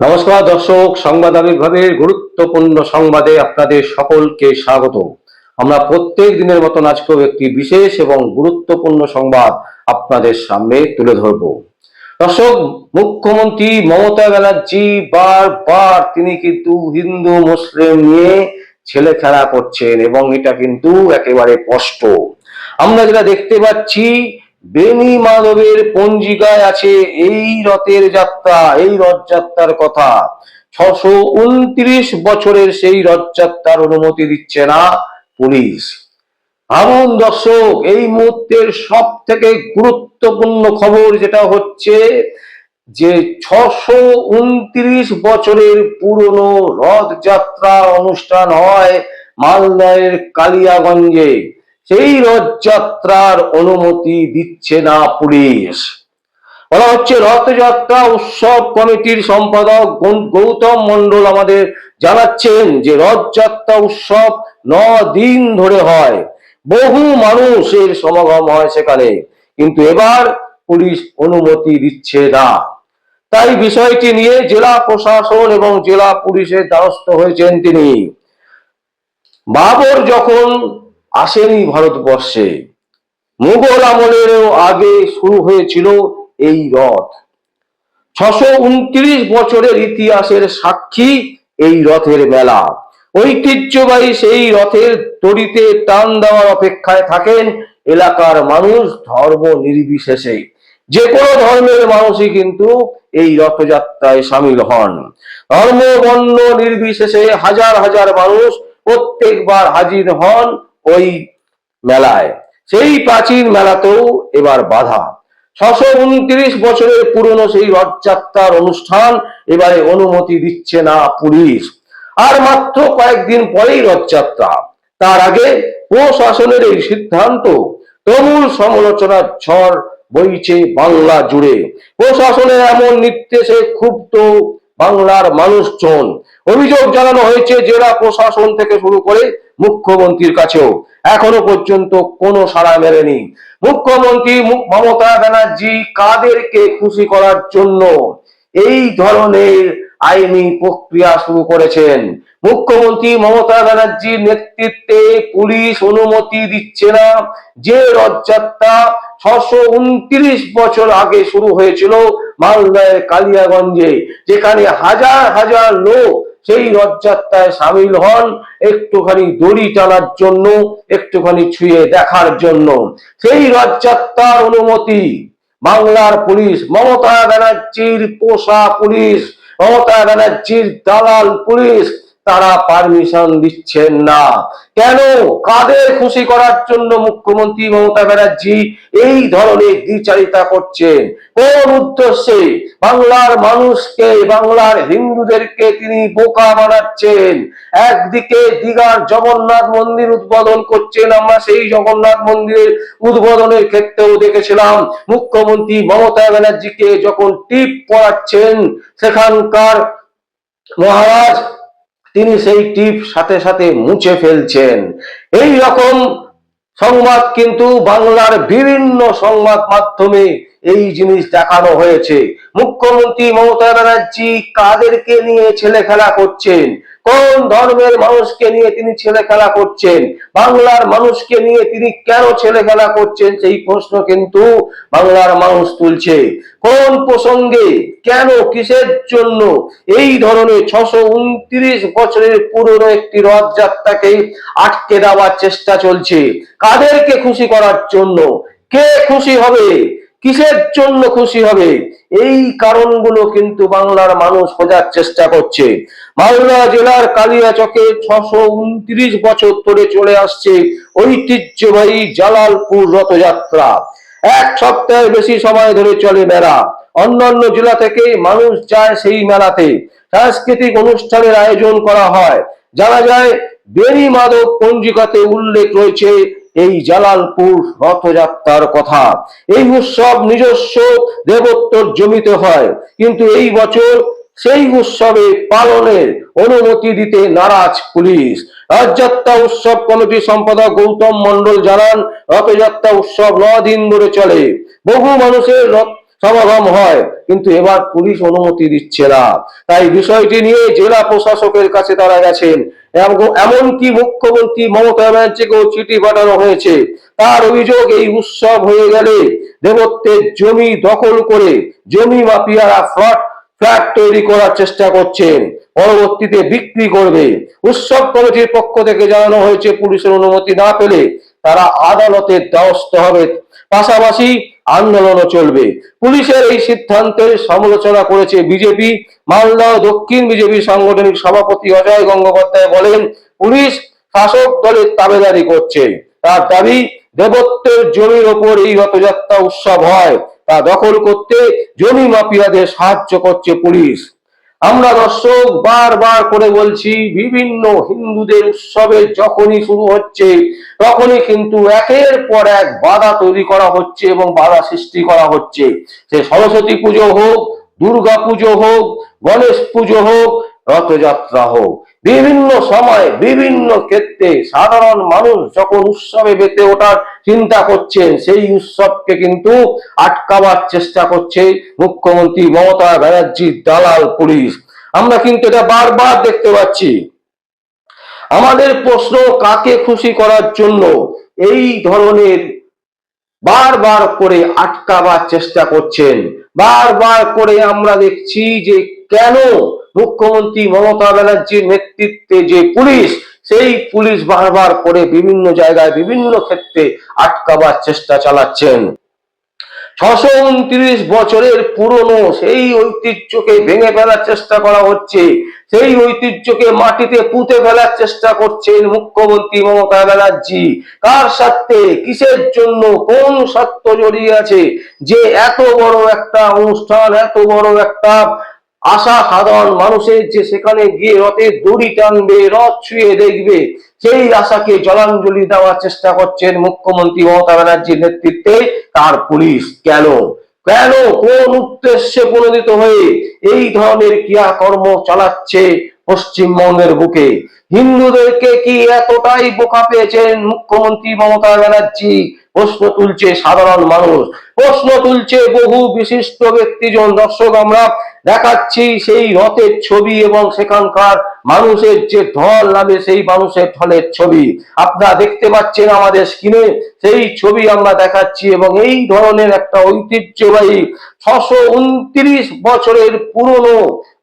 নমস্কার দর্শক, সংবাদ আবির্ভাবের গুরুত্বপূর্ণ সংবাদে আপনাদের সকলকে স্বাগত। আমরা প্রত্যেক দিনের মতন আজকেও একটি বিশেষ এবং গুরুত্বপূর্ণ সংবাদ আপনাদের সামনে তুলে ধরব। দর্শক, মুখ্যমন্ত্রী মমতা ব্যানার্জি বারবার তিনি কিন্তু হিন্দু, মুসলিম নিয়ে ছেলে খেলা করছেন এবং এটা কিন্তু একেবারে স্পষ্ট। আমরা যেটা দেখতে পাচ্ছি বেনি মাধবের পঞ্জিকায় আছে এই রথের যাত্রা, এই রথযাত্রার কথা। ছশো উনত্রিশ বছরের সেই রথযাত্রার অনুমতি দিচ্ছে না পুলিশ। ভাবুন দর্শক, এই মুহূর্তের সব থেকে গুরুত্বপূর্ণ খবর যেটা হচ্ছে যে ছশো উনত্রিশ বছরের পুরনো রথযাত্রা অনুষ্ঠান হয় মালদহের কালিয়াগঞ্জে। সেই রথযাত্রার অনুমতি দিচ্ছে না পুলিশ। বলা হচ্ছে, রথযাত্রা উৎসব কমিটির সম্পাদক গৌতম মন্ডল আমাদের জানাচ্ছেন যে রথযাত্রা উৎসব ন দিন ধরে হয়। বহু মানুষের সমাগম হয় সেখানে, কিন্তু এবার পুলিশ অনুমতি দিচ্ছে না। তাই বিষয়টি নিয়ে জেলা প্রশাসন এবং জেলা পুলিশের দ্বারস্থ হয়েছেন তিনি। বাবর যখন আসেনি ভারতবর্ষে। মুঘল আমলেরও আগে শুরু হয়েছিল এই রথ। ছশো উনত্রিশ বছরের ইতিহাসের সাক্ষী এই রথের মেলা। ঐতিহ্যবাহী সেই রথের তড়িতে টান দেওয়ার অপেক্ষায় থাকেন এলাকার মানুষ ধর্ম নির্বিশেষে। যে কোনো ধর্মের মানুষই কিন্তু এই রথযাত্রায় সামিল হন। ধর্ম, বর্ণ নির্বিশেষে হাজার হাজার মানুষ প্রত্যেকবার হাজির হন ওই মেলায়। সেই প্রাচীন মেলাতেও এবার বাধা। ছশো উনত্রিশ বছরের পুরনো সেই রথযাত্রার অনুষ্ঠান এবারে অনুমতি দিচ্ছে না পুলিশ। আর মাত্র কয়েকদিন পরেই রথযাত্রা। তার আগে প্রশাসনের এই সিদ্ধান্ত, তমুল সমালোচনার ঝড় বইছে বাংলা জুড়ে। প্রশাসনের এমন নির্দেশে ক্ষুব্ধ বাংলার মানুষজন। অভিযোগ জানানো হয়েছে, জেলা প্রশাসন থেকে শুরু করে মুখ্যমন্ত্রীর কাছেও এখনও পর্যন্ত কোনো সাড়া মেলেনি। মুখ্যমন্ত্রী মমতা ব্যানার্জি কাদেরকে খুশি করার জন্য এই ধরনের আইনি প্রক্রিয়া শুরু করেছেন। মুখ্যমন্ত্রী মমতা ব্যানার্জির নেতৃত্বে পুলিশ অনুমতি দিচ্ছে না। যে রথযাত্রা ছশো উনত্রিশ বছর আগে শুরু হয়েছিল মালদার কালিয়াগঞ্জে, যেখানে হাজার হাজার লোক সেই রথযাত্রায় সামিল হন একটুখানি দড়ি টানার জন্য, একটুখানি ছুঁয়ে দেখার জন্য। সেই রথযাত্রার অনুমতি বাংলার পুলিশ, মমতা ব্যানার্জির পোষা পুলিশ, মমতা ব্যানার্জির দালাল পুলিশ তারা পারমিশন দিচ্ছেন না। কেন? কাদের খুশি করার জন্য মুখ্যমন্ত্রী মমতা ব্যানার্জি এই ধরনের দ্বিচারিতা করছেন? কোন উদ্দেশ্যে? বাংলার মানুষকে, বাংলার হিন্দুদেরকে তিনি বোকা বানাচ্ছেন। একদিকে দীঘার জগন্নাথ মন্দির উদ্বোধন করছেন আমরা, সেই জগন্নাথ মন্দিরের উদ্বোধনের ক্ষেত্রেও দেখেছিলাম মুখ্যমন্ত্রী মমতা ব্যানার্জিকে যখন টিপ পড়াচ্ছেন, সেখানকার মহারাজ তিনি সেই টিপ সাথে সাথে মুছে ফেলছেন। এই রকম সংবাদ কিন্তু বাংলার বিভিন্ন সংবাদ মাধ্যমে এই জিনিস দেখানো হয়েছে। মুখ্যমন্ত্রী মমতা ব্যানার্জি কাদেরকে নিয়ে ছেলে খেলা করছেন? কোন ধর্মের মানুষকে নিয়ে তিনি ছেলে খেলা করছেন? বাংলার মানুষকে নিয়ে তিনি কেন ছেলে খেলা করছেন? সেই প্রশ্ন কিন্তু বাংলার মানুষ তুলছে। কোন প্রসঙ্গে কেন, কিসের জন্য? এই ধরনের ছশো উনত্রিশ বছরের পুরনো একটি রথযাত্রাকে আটকে দেওয়ার চেষ্টা চলছে। কাদেরকে খুশি করার জন্য? কে খুশি হবে? কিসের জন্য খুশি হবে? এই কারণগুলো কিন্তু বাংলার মানুষ খোঁজার চেষ্টা করছে। মালদা জেলার কালিয়াচকে ছশো উনত্রিশ বছর ধরে চলে আসছে ঐতিহ্যবাহী জালালপুর রথযাত্রা। এক সপ্তাহের বেশি সময় ধরে চলে মেলা। অন্যান্য জেলা থেকে মানুষ যায় সেই মেলাতে। সাংস্কৃতিক অনুষ্ঠানের আয়োজন করা হয়। জানা যায় বেরি মাদক পঞ্জিকাতে উল্লেখ রয়েছে এই জালালপুর রথযাত্রার কথা। এই উৎসব নিজস্ব দেবত্বর জমিতে হয়, কিন্তু এই বছর সেই উৎসবে পালনের অনুমতি দিতে নারাজ পুলিশ। রথযাত্রা উৎসব কমিটি সম্পাদক গৌতম মন্ডল জানান, রথযাত্রা উৎসব ন দিন ধরে চলে। বহু মানুষের রথ সমাগম হয়, কিন্তু এবার পুলিশ অনুমতি দিচ্ছে না। তাই বিষয়টি নিয়ে জেলা প্রশাসকের কাছে তারা গেছেন। এমনকি মুখ্যমন্ত্রী মমতা ব্যানার্জিকেও চিঠি পাঠানো হয়েছে। তার অভিযোগ এই উৎসব হয়ে গেলে দেবত্বের জমি দখল করে জমি মাফিয়ারা ফ্লট ফ্ল্যাট তৈরি করার চেষ্টা করছেন। পরবর্তীতে বিক্রি করবে। উৎসব কমিটির পক্ষ থেকে জানানো হয়েছে, পুলিশের অনুমতি না পেলে তারা আদালতের দ্বারস্থ হবে। পাশাপাশি আন্দোলনও চলবে। পুলিশের এই সিদ্ধান্তের সমালোচনা করেছে বিজেপি। মালদা দক্ষিণ বিজেপি সাংগঠনিক সভাপতি অজয় গঙ্গোপাধ্যায় বলেন, পুলিশ শাসক দলের তাবেদারি করছে। তার দাবি, দেবত্বের জমির ওপর এই রথযাত্রা উৎসব হয়। তা দখল করতে জমি মাফিয়াদের সাহায্য করছে পুলিশ। আমরা দর্শক বারবার করে বলছি, বিভিন্ন হিন্দুদের উৎসবে যখনই শুরু হচ্ছে, তখনই কিন্তু একের পর এক বাধা তৈরি করা হচ্ছে এবং বাধা সৃষ্টি করা হচ্ছে। সে সরস্বতী পুজো হোক, দুর্গা পুজো হোক, গণেশ পুজো হোক, রথযাত্রা হোক। বিভিন্ন সময় বিভিন্ন ক্ষেত্রে সাধারণ মানুষ যখন উৎসবে মেতে ওঠার চিন্তা করছেন, সেই উৎসবকে কিন্তু আটকাবার চেষ্টা করছে মুখ্যমন্ত্রী মমতা ব্যানার্জির দালাল পুলিশ। আমরা কিন্তু এটা বারবার দেখতে পাচ্ছি। আমাদের প্রশ্ন, কাকে খুশি করার জন্য এই ধরনের বারবার করে আটকাবার চেষ্টা করছেন? বারবার করে আমরা দেখছি যে কেন মুখ্যমন্ত্রী মমতা ব্যানার্জির নেতৃত্বে যে পুলিশ, সেই পুলিশ বারবার করে বিভিন্ন জায়গায় বিভিন্ন ক্ষেত্রে আটকাবার চেষ্টা চালাচ্ছেন। ছশো উনত্রিশ বছরের পুরনো সেই ঐতিহ্যকে ভেঙে ফেলার চেষ্টা করা হচ্ছে, সেই ঐতিহ্যকে মাটিতে পুঁতে ফেলার চেষ্টা করছেন মুখ্যমন্ত্রী মমতা ব্যানার্জি। কার স্বার্থে, কিসের জন্য, কোন স্বার্থ জড়িয়ে আছে? যে এত বড় একটা অনুষ্ঠান, এত বড় একটা আশা সাধারণ মানুষের যে সেখানে গিয়ে রথের দড়ি টানবে, রথ ছুঁয়ে দেখবে, সেই আশাকে জলাঞ্জলি দেওয়ার চেষ্টা করছেন মুখ্যমন্ত্রী মমতা ব্যানার্জির নেতৃত্বে তার পুলিশ। কেন? কেন? কোন উদ্দেশ্যে প্রণোদিত হয়ে এই ধরনের ক্রিয়াকর্ম চালাচ্ছে পশ্চিমবঙ্গের বুকে? হিন্দুদেরকে কি এতটাই বোকা পেয়েছেন মুখ্যমন্ত্রী মমতা ব্যানার্জি? প্রশ্ন তুলছে সাধারণ মানুষ। প্রশ্ন তুলছে বহু বিশিষ্ট ব্যক্তিজন, দর্শক আমরা। দেখাচ্ছি সেই রথের ছবি এবং সেখানকার মানুষের যে ঢল নামে সেই মানুষের ঢলের ছবি। আপনারা দেখতে পাচ্ছেন আমাদের স্ক্রিনে সেই ছবি আমরা দেখাচ্ছি এবং এই ধরনের একটা ঐতিহ্যবাহী ছশো উনত্রিশ বছরের পুরনো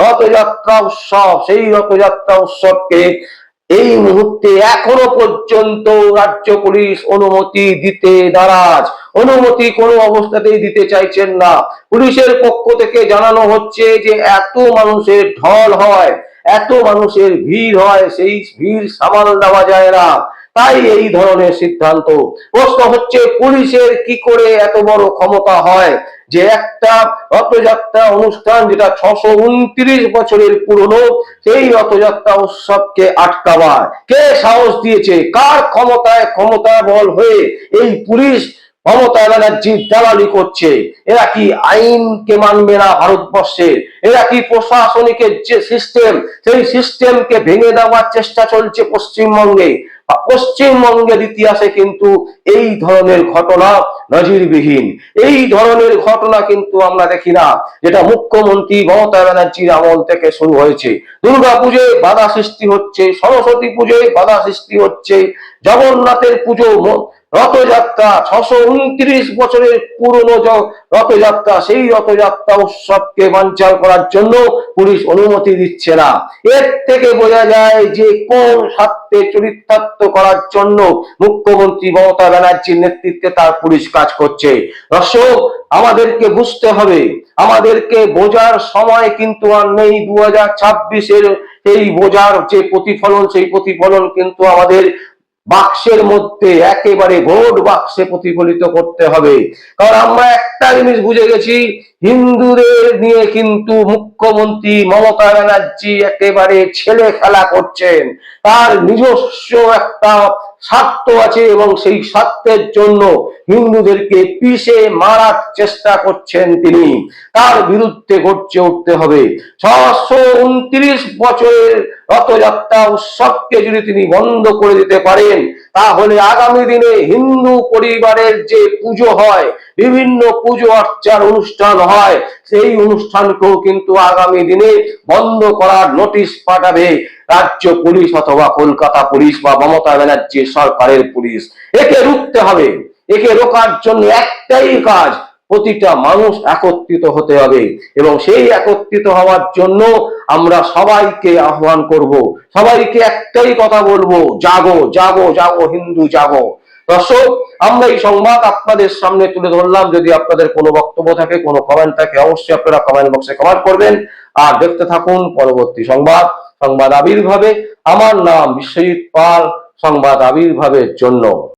রথযাত্রা উৎসব। সেই রথযাত্রা উৎসবকে এই মুহূর্তে এখনও পর্যন্ত রাজ্য পুলিশ অনুমতি দিতে নারাজ। অনুমতি কোনো অবস্থাতেই দিতে চাইছেন না। পুলিশের পক্ষ থেকে জানানো হচ্ছে যে এত মানুষের ঢল হয়, এত মানুষের ভিড় হয়, সেই ভিড় সামাল দেওয়া যায় না। তাই এই ধরনের সিদ্ধান্ত। প্রশ্ন হচ্ছে, পুলিশের কি করে এত বড় ক্ষমতা হয় যে একটা রথযাত্রা অনুষ্ঠান যেটা ছশো উনত্রিশ বছরের পুরনো, সেই রথযাত্রা উৎসবকে আটকাবার? কে সাহস দিয়েছে? কার ক্ষমতায় ক্ষমতা বল হয়ে এই পুলিশ মমতা ব্যানার্জি দালালি করছে। এরা কি আইনকে মানবে না ভারতবর্ষের? এরা কি প্রশাসনিকের যে সিস্টেম সেই সিস্টেমকে ভেঙে দেওয়ার চেষ্টা চলছে পশ্চিমবঙ্গে? পশ্চিমবঙ্গের ইতিহাসে কিন্তু এই ধরনের ঘটনা নজিরবিহীন। এই ধরনের ঘটনা কিন্তু আমরা দেখি না, যেটা মুখ্যমন্ত্রী মমতা ব্যানার্জির আমল থেকে শুরু হয়েছে। দুর্গা পুজোয় বাধা সৃষ্টি হচ্ছে, সরস্বতী পুজোয় বাধা সৃষ্টি হচ্ছে, জগন্নাথের পুজো রথযাত্রা, ছশো উনত্রিশ বছরের পুরনো রথযাত্রা, সেই রথযাত্রা উৎসবকে বানচাল করার জন্য পুলিশ অনুমতি দিচ্ছে না। এর থেকে বোঝা যায় যে কোন স্বার্থে চরিতার্থ করার জন্য মুখ্যমন্ত্রী মমতা ব্যানার্জির নেতৃত্বে তার পুলিশ কাজ করছে। দর্শক, আমাদেরকে বুঝতে হবে, আমাদেরকে বোঝার সময় কিন্তু আর নেই দু হাজার ছাব্বিশের এই বোঝার যে প্রতিফলন, সেই প্রতিফলন কিন্তু আমাদের বাক্সের মধ্যে একেবারে ভোট বাক্সে প্রতিফলিত করতে হবে। কারণ আমরা একটা জিনিস বুঝে গেছি, হিন্দুদের নিয়ে কিন্তু মুখ্যমন্ত্রী মমতা ব্যানার্জি একেবারে ছেলে খেলা করছেন। তার নিজস্ব একটা স্বার্থ আছে এবং সেই স্বার্থের জন্য হিন্দুদেরকে পিষে মারার চেষ্টা করছেন তিনি। তার বিরুদ্ধে ঘটছে উঠতে হবে। ছশো উনত্রিশ বছরের রথযাত্রা উৎসবকে যদি তিনি বন্ধ করে দিতে পারেন, তাহলে আগামী দিনে হিন্দু পরিবারের যে পুজো হয়, বিভিন্ন পুজো অর্চার অনুষ্ঠান হয়, সেই অনুষ্ঠানকেও কিন্তু আগামী দিনে বন্ধ করার নোটিশ পাঠাবে রাজ্য পুলিশ অথবা কলকাতা পুলিশ বা মমতা ব্যানার্জি সরকারের পুলিশ। একে রুখতে হবে, একে রোকার জন্য একটাই কাজ প্রতিটা মানুষ একত্রিত হতে হবে এবং সেই একত্রিত হওয়ার জন্য আমরা সবাইকে আহ্বান করব। সবাইকে একটাই কথা বলব, জাগো জাগো জাগো, হিন্দু, জাগো। দর্শক, আমরা এই সংবাদ আপনাদের সামনে তুলে ধরলাম। যদি আপনাদের কোনো বক্তব্য থাকে, কোনো কমেন্ট থাকে, অবশ্যই আপনারা কমেন্ট বক্সে কমেন্ট করবেন। আর দেখতে থাকুন পরবর্তী সংবাদ সংবাদ আবির্ভাবে। আমার নাম বিশ্বজিৎ পাল, সংবাদ আবির্ভাবের জন্য।